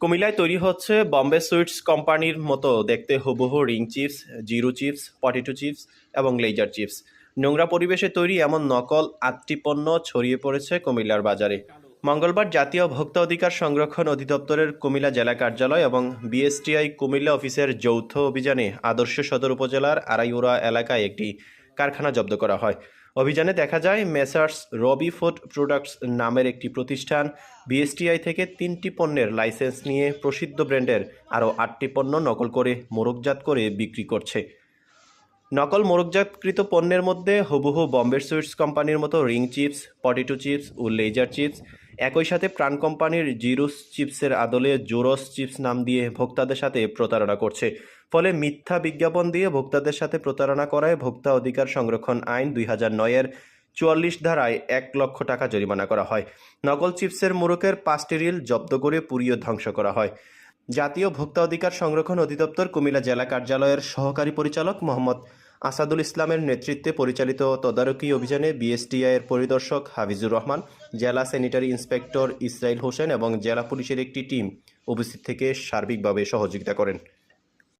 কুমিল্লায় তৈরি হচ্ছে বম্বে সুইটস কোম্পানির মতো দেখতে হুবহু ring chips, zero chips, potato chips এবং লেজার চিপস। নোংরা পরিবেশে তৈরি এমন নকল আটটি পণ্য ছড়িয়ে পড়েছে কুমিল্লার বাজারে। মঙ্গলবার জাতীয় ভোক্তা অধিকার সংরক্ষণ অধিদপ্তরের কুমিল্লা জেলা কার্যালয় এবং বিএসটিআই কুমিল্লা অফিসের যৌথ অভিযানে আদর্শ সদর উপজেলার আড়াইউড়া এলাকায় একটি কারখানা জব্দ করা হয়। অভিযানে দেখা যায় মেসার্স রবি ফুড প্রোডাক্টস নামের একটি প্রতিষ্ঠান বিএসটিআই থেকে তিনটি পণ্যের লাইসেন্স নিয়ে প্রসিদ্ধ ব্র্যান্ডের আরও আটটি পণ্য নকল করে মোরগজাত করে বিক্রি করছে। নকল মোরগজাতকৃত পণ্যের মধ্যে হুবহু বম্বে সুইটস কোম্পানির মতো রিং চিপস, পটেটো চিপস ও লেজার চিপস একই সাথে প্রাণ কোম্পানির জিরুস চিপসের আদলে জোরস চিপস নাম দিয়ে ভোক্তাদের সাথে প্রতারণা করছে। ফলে মিথ্যা বিজ্ঞাপন দিয়ে ভোক্তাদের সাথে প্রতারণা করায় ভোক্তা অধিকার সংরক্ষণ আইন দুই হাজার নয়ের চুয়াল্লিশ ধারায় এক লক্ষ টাকা জরিমানা করা হয়। নকল চিপসের মোড়কের পাঁচটি রিল জব্দ করে পুড়িয়ে ধ্বংস করা হয়। জাতীয় ভোক্তা অধিকার সংরক্ষণ অধিদপ্তর কুমিল্লা জেলা কার্যালয়ের সহকারী পরিচালক মোহাম্মদ আসাদুল ইসলামের নেতৃত্বে পরিচালিত তদারকি অভিযানে বিএসটিআইয়ের পরিদর্শক হাফিজুর রহমান, জেলা স্যানিটারি ইন্সপেক্টর ইসরাইল হোসেন এবং জেলা পুলিশের একটি টিম উপস্থিত থেকে সার্বিকভাবে সহযোগিতা করেন।